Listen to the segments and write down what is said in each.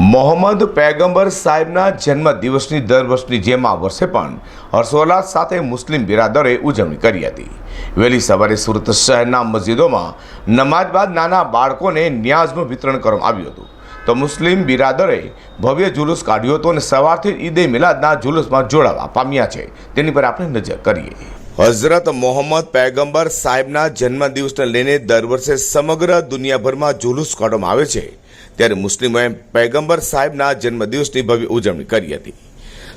મોહમ્મદ પૈગંબર સાહેબના જન્મ દિવસની દર વર્ષની જેમ આ વર્ષે પણ હર્ષોલ્લાસ સાથે મુસ્લિમ બિરાદરે ઉજવણી કરી હતી. વહેલી સવારે સુરત શહેરના મસ્જિદોમાં નમાજ બાદ નાના બાળકોને ન્યાઝનું વિતરણ કરવામાં આવ્યું હતું. તો મુસ્લિમ બિરાદરે ભવ્ય જુલુસ કાઢ્યો હતો અને સવારથી ઈદે મિલાદના જુલુસમાં જોડાવા પામ્યા છે. તેની પર આપણે નજર કરીએ. હઝરત મોહમ્મદ પૈગંબર સાહેબના જન્મદિવસને લઈને દર વર્ષે સમગ્ર દુનિયાભરમાં જુલુસ કાઢવામાં આવે છે. ત્યારે મુસ્લિમોએ પૈગંબર સાહેબના જન્મદિવસની ભવ્ય ઉજવણી કરી હતી.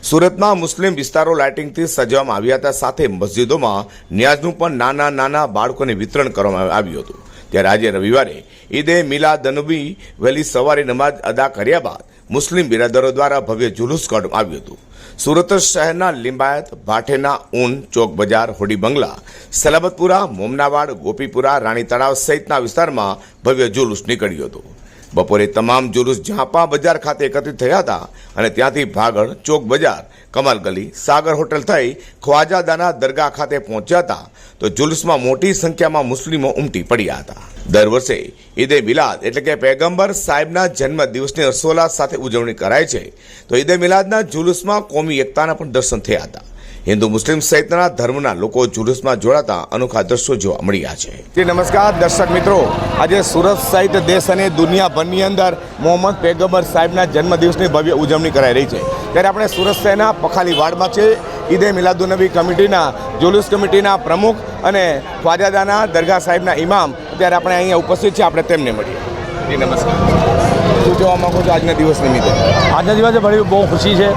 સુરતમાં મુસ્લિમ વિસ્તારો લાઇટિંગથી સજાવવામાં આવ્યા હતા. સાથે મસ્જિદોમાં ન્યાઝનું પણ નાના નાના બાળકોને વિતરણ કરવામાં આવ્યું હતું. ત્યારે આજે રવિવારે ઈદે મિલાદ નબી વહેલી સવારે નમાજ અદા કર્યા બાદ મુસ્લિમ બિરાદરો દ્વારા ભવ્ય જુલુસ કાઢવામાં આવ્યું હતું. સુરત શહેરના લિંબાયત, ભાઠેના ઊન, ચોક બજાર, હોડી બંગલા, સલાબતપુરા, મોમનાવાડ, ગોપીપુરા રાણી તળાવ સહિતના વિસ્તારમાં ભવ્ય જુલુસ નીકળ્યું હતું. બપોરે તમામ જુલુસ ઝાંપા બજાર ખાતે એકત્રિત થયા હતા અને ત્યાંથી ભાગળ ચોક બજાર, કમાલ ગલી, સાગર હોટલ થઈ ખ્વાજાદાના દરગાહ ખાતે પહોંચ્યા હતા. તો જુલુસમાં મોટી સંખ્યામાં મુસ્લિમો ઉમટી પડ્યા હતા. દર વર્ષે ઈદે મિલાદ એટલે કે પેગંબર સાહેબના જન્મ દિવસની હર્ષોલ્લાસ સાથે ઉજવણી કરાય છે. તો ઈદે મિલાદના જુલુસમાં કોમી એકતાના પણ દર્શન થયા હતા. હિન્દુ મુસ્લિમ સહિતના ધર્મના લોકો જુલુસમાં જોડાતા અનોખા દ્રશ્યો જોવા મળ્યા છે. નમસ્કાર દર્શક મિત્રો. આજે સુરત સહિત દેશ અને દુનિયાભરની અંદર મોહમ્મદ પેગમ્બર સાહેબના જન્મદિવસની ભવ્ય ઉજવણી કરાઈ રહી છે. ત્યારે આપણે સુરત શહેરના પખાલી વાડમાં છે. ઈદે મિલાદુનબી કમિટીના જુલુસ કમિટીના પ્રમુખ અને ખ્વાજાદાના દરગાહ સાહેબના ઇમામ અત્યારે આપણે અહીંયા ઉપસ્થિત છે. આપણે તેમને મળીએ. નમસ્કાર. શું જોવા માગું છું આજના દિવસ નિમિત્તે? આજના દિવસે ભણી બહુ ખુશી છે.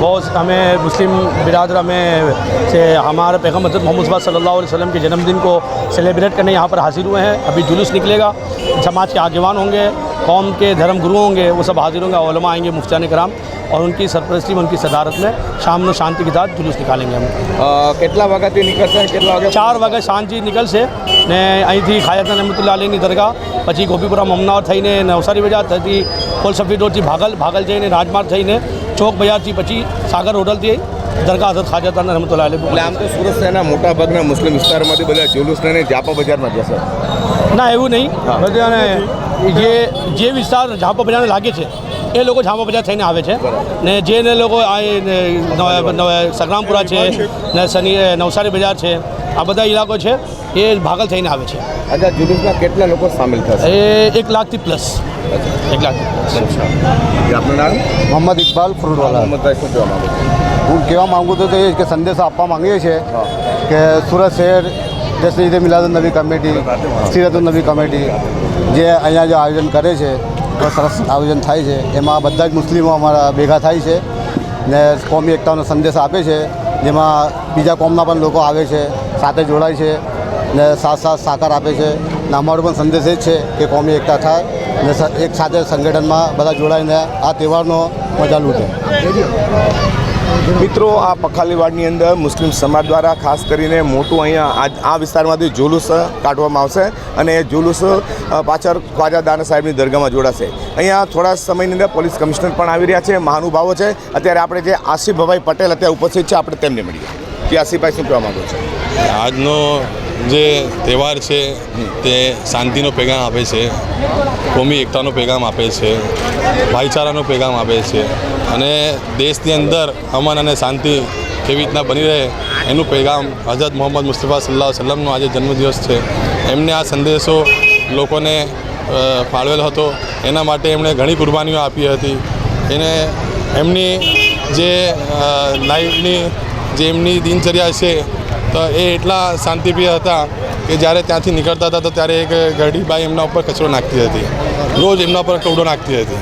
बहुत हमें मुस्लिम बिरादर हमें से हमारे पैगम हजरत मोहम्मद मुस्तफ़ा सल्लल्लाहु अलैहि वसल्लम के जन्मदिन को सेलिब्रेट करने यहाँ पर हाजिर हुए हैं अभी जुलूस निकलेगा समाज के आगेवान होंगे कौम के धर्म गुरु होंगे वो सब हाजिर होंगे उलमा आएंगे मुफ्तान कराम और उनकी सरपरस्ती में उनकी सदारत में शाम नो शांति के साथ जुलूस निकालेंगे हम કેટલા વાગ્યાથી નીકળશે અને કેટલા વાગે ચાર વાગે સાંજથી નીકળશે ને અહીંથી ખાયતના રમતુલ્લા અલીની દરગાહ પછી ગોપીપુરા મમનાવર થઈને નવસારી બજાર થતી કોલસફી રોડથી ભાગલ ભાગલ જઈને રાજમાર્ગ થઈને ચોક બજારથી પછી સાગર હોટલથી દરગાહ હજરત તાના રમતુલ્લા એટલે આમ તો સુરત શહેરના મોટા ભાગના મુસ્લિમ વિસ્તારમાંથી બધા જુલુસ લઈને જાપા બજારમાં જશે ના એવું નહીં. બધાને જે જે વિસ્તાર ઝાંપા બજારને લાગે છે એ લોકો ઝાંપા બજાર થઈને આવે છે. ને જેને લોકો આ સંગ્રામપુરા છે ને શનિ નવસારી બજાર છે આ બધા ઇલાકો છે એ ભાગલ થઈને આવે છે. આ જુલુસમાં કેટલા લોકો સામેલ થશે? એ એક લાખથી પ્લસ. એક પ્લસ આપનું નામ? મોહમ્મદ ઇકબાલ ફ્રૂટવાલા હું કહેવા માગું તો એ જ કે સંદેશો આપવા માંગીએ છીએ કે સુરત શહેર જશ્ન ઈદ મિલાદુલ નબી કમિટી સિરત નબી કમિટી જે અહીંયા જે આયોજન કરે છે તો સરસ આયોજન થાય છે એમાં બધા જ મુસ્લિમો અમારા ભેગા થાય છે ને કોમી એકતાનો સંદેશ આપે છે જેમાં બીજા કોમના પણ લોકો આવે છે સાથે જોડાય છે ને સાથ સાથ સાકાર આપે છે. ને અમારો પણ સંદેશ એ જ છે કે કોમી એકતા થાય ને એક સાથે સંગઠનમાં બધા જોડાઈને આ તહેવારનો મજા લૂટે. મિત્રો આ પખાલીવાડની અંદર મુસ્લિમ સમાજ દ્વારા ખાસ કરીને મોટું અહીંયા આ આ વિસ્તારમાંથી જુલુસ કાઢવામાં આવશે અને એ જુલુસ પાછળ ખ્વાજા દાના સાહેબની દરગાહમાં જોડાશે. અહીંયા થોડા સમયની અંદર પોલીસ કમિશનર પણ આવી રહ્યા છે મહાનુભાવો છે. અત્યારે આપણે જે આસિફભાઈ પટેલ અત્યારે ઉપસ્થિત છે આપણે તેમને મળીએ. કે આસિફભાઈ શું કહેવા માગો છો? આજનો જે તહેવાર છે, તે શાંતિનો પેગામ આપે છે, કોમી એકતાનો પેગામ આપે છે, ભાઈચારાનો પેગામ આપે છે અને દેશની અંદર અમન અને શાંતિ કેવી રીતના બની રહે એનું પેગામ હજરત મોહમ્મદ મુસ્તફા સલ્લાહ સલમનો આજે જન્મદિવસ છે. એમને આ સંદેશો લોકોને ફાળવેલ હતો. એના માટે એમણે ઘણી કુરબાનીઓ આપી હતી. એને, એમની જે લાઈફની, જે એમની દિનચર્યા છે તો એ એટલા શાંતિપ્રિય હતા કે જ્યારે ત્યાંથી નીકળતા હતા તો ત્યારે એક ગરડીબાઈ એમના ઉપર કચરો નાખતી હતી. રોજ એમના પર કૂડો નાખતી હતી.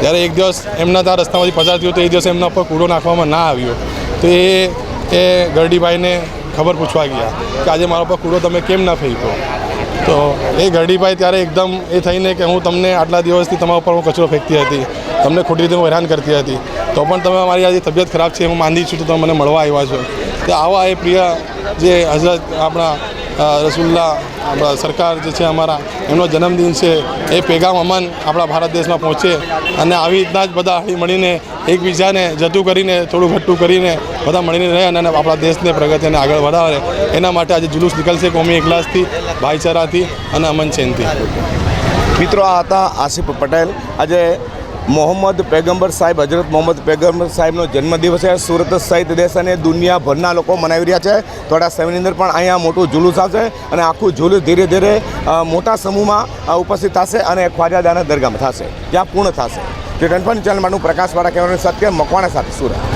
જ્યારે એક દિવસ એમના ત્યાં રસ્તામાંથી પસાર થયો તો એ દિવસે એમના ઉપર કૂડો નાખવામાં ના આવ્યો. તો એ એ ગરડીભાઈને ખબર પૂછવા ગયા કે આજે મારા પર કૂડો તમે કેમ ના ફેંક્યો? તો એ ગરડીભાઈ ત્યારે એકદમ એ થઈને કે હું તમને આટલા દિવસથી તમારા ઉપર હું કચરો ફેંકતી હતી. તમને ખોટી રીતે હું હેરાન કરતી હતી. તો પણ તમે મારી આજે તબિયત ખરાબ છે હું માંદી છું તો તમે મને મળવા આવ્યા છો. તો આવા એ પ્રિય જે હઝરત આપણા રસુલ્લા આપણા સરકાર જે છે અમારા, એમનો જન્મદિન છે, એ પેગામ અમન આપણા ભારત દેશમાં પહોંચે અને આવી રીતના જ બધા હળી મળીને એકબીજાને જતું કરીને, થોડું ઘટ્ટું કરીને બધા મળીને રહે અને આપણા દેશને, પ્રગતિને આગળ વધારે. એના માટે આજે જુલુસ નીકળશે કોમી એકલાસથી ભાઈચારાથી અને અમન ચેનથી મિત્રો, આ હતા આસિફ પટેલ. આજે મોહમ્મદ પેગમ્બર સાહેબ હજરત મોહમ્મદ પેગમ્બર સાહેબનો જન્મદિવસ છે. સુરત સહિત દેશ અને દુનિયાભરના લોકો મનાવી રહ્યા છે. થોડા સમયની અંદર પણ અહીંયા મોટું જુલુસ આવશે અને આખું જુલુસ ધીરે ધીરે મોટા સમૂહમાં ઉપસ્થિત થશે અને ખ્વાજાદાના દરગાહમાં થશે. ત્યાં પૂર્ણ થશે. જે કન્ફર્મ ચેનલ માટે પ્રકાશવાળા કહેવાનું સત્ય, મકવાણા સાથે સુરત.